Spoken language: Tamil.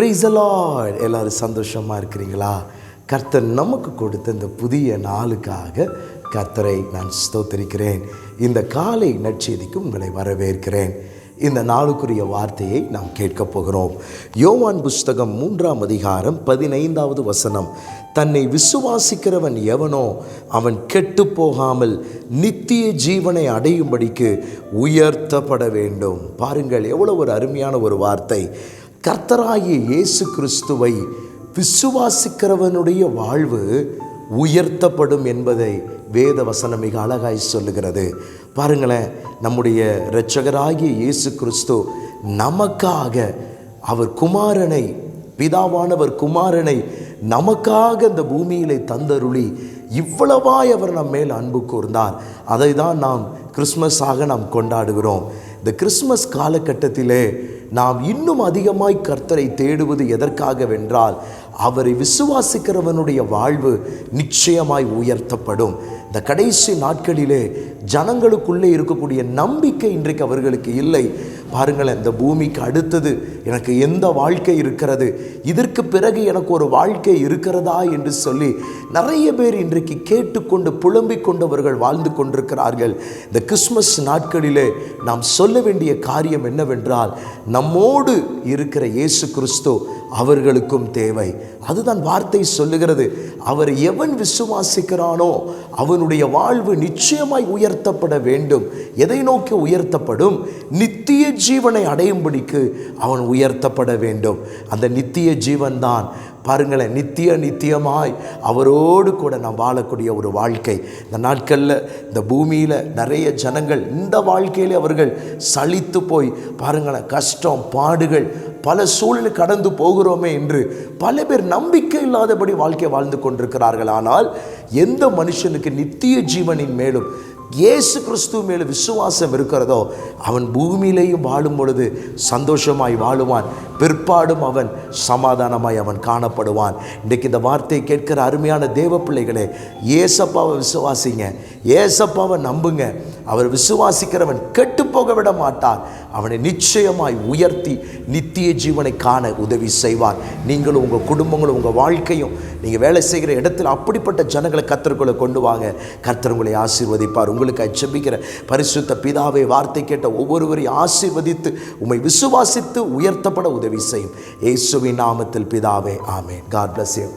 ப்ரைஸலாட் எல்லோரும் சந்தோஷமாக இருக்கிறீங்களா? கர்த்தர் நமக்கு கொடுத்த இந்த புதிய நாளுக்காக கர்த்தரை நான் ஸ்தோத்தரிக்கிறேன். இந்த காலை நற்செய்திக்கு உங்களை வரவேற்கிறேன். இந்த நாளுக்குரிய வார்த்தையை நாம் கேட்கப் போகிறோம். யோவான் புஸ்தகம் மூன்றாம் அதிகாரம் பதினைந்தாவது வசனம். தன்னை விசுவாசிக்கிறவன் எவனோ அவன் கெட்டு போகாமல் நித்திய ஜீவனை அடையும்படிக்கு உயர்த்தப்பட வேண்டும். பாருங்கள் எவ்வளோ ஒரு அருமையான ஒரு வார்த்தை. கர்த்தராகிய இயேசு கிறிஸ்துவை விசுவாசிக்கிறவனுடைய வாழ்வு உயர்த்தப்படும் என்பதை வேத வசனம் மிக அழகாய் சொல்லுகிறது. பாருங்களேன் நம்முடைய இரட்சகராகிய இயேசு கிறிஸ்து நமக்காக அவர் குமாரனை பிதாவானவர் குமாரனை நமக்காக இந்த பூமியிலே தந்தருளி இவ்வளவாய் அவர் நம் மேல் அன்பு கூர்ந்தார். அதை தான் நாம் கிறிஸ்மஸாக நாம் கொண்டாடுகிறோம். இந்த கிறிஸ்மஸ் காலகட்டத்திலே நாம் இன்னும் அதிகமாய் கர்த்தரை தேடுவது எதற்காகவென்றால் அவரை விசுவாசிக்கிறவனுடைய வாழ்வு நிச்சயமாய் உயர்த்தப்படும். இந்த கடைசி நாட்களிலே ஜனங்களுக்குள்ளே இருக்கக்கூடிய நம்பிக்கை இன்றைக்கு அவர்களுக்கு இல்லை. பாருங்களேன் இந்த பூமிக்கு அடுத்தது எனக்கு எந்த வாழ்க்கை இருக்கிறது? இதற்கு பிறகு எனக்கு ஒரு வாழ்க்கை இருக்கிறதா என்று சொல்லி நிறைய பேர் இன்றைக்கு கேட்டுக்கொண்டு புலம்பிக் கொண்டவர்கள் வாழ்ந்து கொண்டிருக்கிறார்கள். இந்த கிறிஸ்மஸ் நாட்களிலே நாம் சொல்ல வேண்டிய காரியம் என்னவென்றால் நம்மோடு இருக்கிற இயேசு கிறிஸ்து அவர்களுக்கும் தேவை. அதுதான் வார்த்தை சொல்லுகிறது. அவர் எவன் விசுவாசிக்கிறானோ அவனுடைய வாழ்வு நிச்சயமாய் உயர்த்தப்பட வேண்டும். எதை நோக்கி உயர்த்தப்படும்? நித்திய ஜீவனை அடையும்படிக்கு அவன் உயர்த்தப்பட வேண்டும். அந்த நித்திய ஜீவன்தான். பாருங்களேன் நித்திய நித்தியமாய் அவரோடு கூட நாம் வாழக்கூடிய ஒரு வாழ்க்கை. இந்த நாட்களில் இந்த பூமியில் நிறைய ஜனங்கள் இந்த வாழ்க்கையிலே அவர்கள் சளித்து போய் பாருங்களேன் கஷ்டம் பாடுகள் பல சூழ்நிலை கடந்து போகிறோமே என்று பல பேர் நம்பிக்கை இல்லாதபடி வாழ்க்கை வாழ்ந்து கொண்டிருக்கிறார்கள். ஆனால் எந்த மனுஷனுக்கு நித்திய ஜீவனின் மேலும் இயேசு கிறிஸ்துவ மேலே விசுவாசம் இருக்கிறதோ அவன் பூமியிலேயும் வாழும் பொழுது சந்தோஷமாய் வாழுவான். பிற்பாடும் அவன் சமாதானமாய் அவன் காணப்படுவான். இன்றைக்கு இந்த வார்த்தையை கேட்கிற அருமையான தேவ பிள்ளைகளே ஏசப்பாவை விசுவாசிங்க. ஏசப்பாவை நம்புங்க. அவர் விசுவாசிக்கிறவன் கெட்டு போக விட மாட்டார் அவனை நிச்சயமாய் உயர்த்தி நித்திய ஜீவனை காண உதவி செய்வார் நீங்களும் உங்கள் குடும்பங்களும் உங்கள் வாழ்க்கையும் நீங்கள் வேலை செய்கிற இடத்துல அப்படிப்பட்ட ஜனங்களை கத்தர்களை கொண்டு வாங்க. கர்த்தர் உங்களை ஆசீர்வதிப்பார். உங்களுக்கு அச்சபிக்கிற பரிசுத்த பிதாவை வார்த்தை கேட்ட ஒவ்வொருவரையும் ஆசீர்வதித்து உம்மை விசுவாசித்து உயர்த்தப்பட உதவி செய்யும். இயேசுவின் நாமத்தில் பிதாவே ஆமேன். God bless you